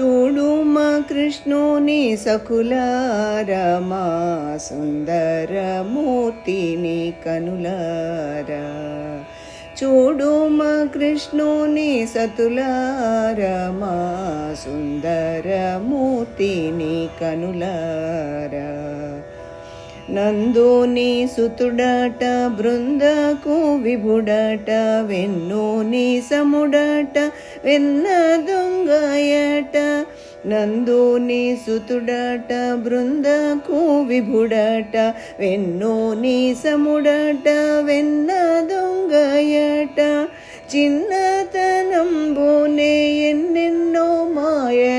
చూడుమా కృష్ణుని సకులారమా సుందరమూర్తిని కనులారా. చూడుమా కృష్ణుని సతులారమా సుందరమూర్తిని కనులారా. నందుని సుతుడట బృందకు విభుడట వెన్నుని సముడట వెన్న దొంగయట. నందుని సుతుడట బృందకు విభుడట వెన్నుని సముడట వెన్న దొంగయట. చిన్న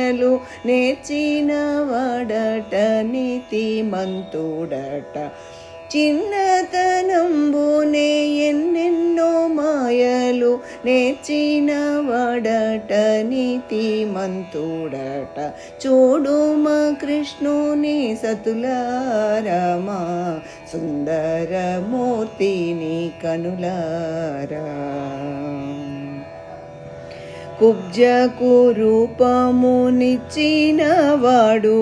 మాయలు నేర్చిన వాడట నీతిమంతుడట చిన్నతనంబునే ఎన్నెన్నో మాయలు నేర్చిన వాడట నీతి మంతుడట. చూడుమ కృష్ణుని సతులారమా సుందరమూర్తిని కనులారా. కుబ్జకు రూపమునిచ్చిన వాడు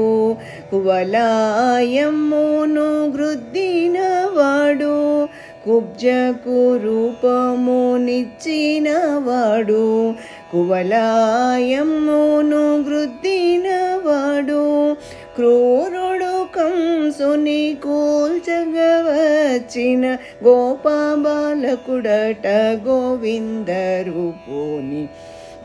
కువలాయమ్మును గృద్దినవాడు కుబ్జకు రూపమునిచ్చిన వాడు కువలాయమ్మును గృద్దినవాడు క్రూరుడు కంసుని కూల్చగవచ్చిన గోపాబాలకుడట గోవింద రూపోని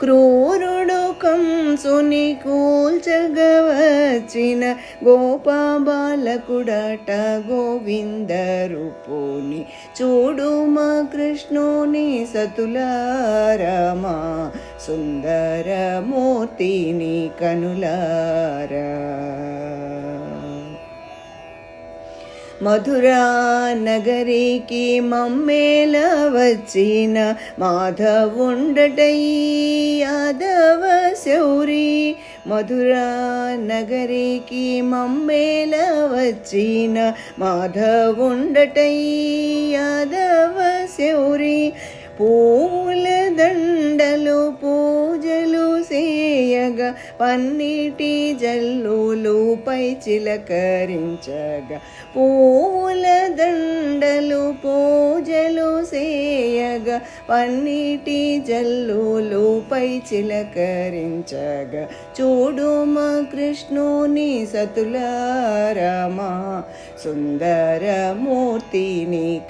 క్రూరుడు కంసుని కూల్చగవచ్చిన గోపాబాలకుడట గోవింద రూపోని చూడు కృష్ణుని సతులారమా సుందరమూర్తిని కనులారా. మధురా నగరికి మమ్మేల వచ్చిన మాధవుండటై యాదవ శౌరి. మధురా నగరికి మమ్మేల వచ్చిన మాధవుండటై యాదవ శౌరి. పూలదండ సేయగా పన్నీటి జల్లులుపై చిలకరించగా పూల దండలు పూజలు సేయగా పన్నీటి జల్లులుపై చిలకరించగా చూడు మా కృష్ణుని సతులారమా సుందరమూర్తిని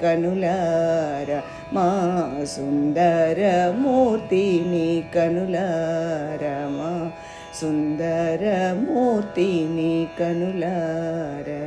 కనులార మా సుందరమూర్తిని కనులారమా సుందరమూర్తిని కనులారా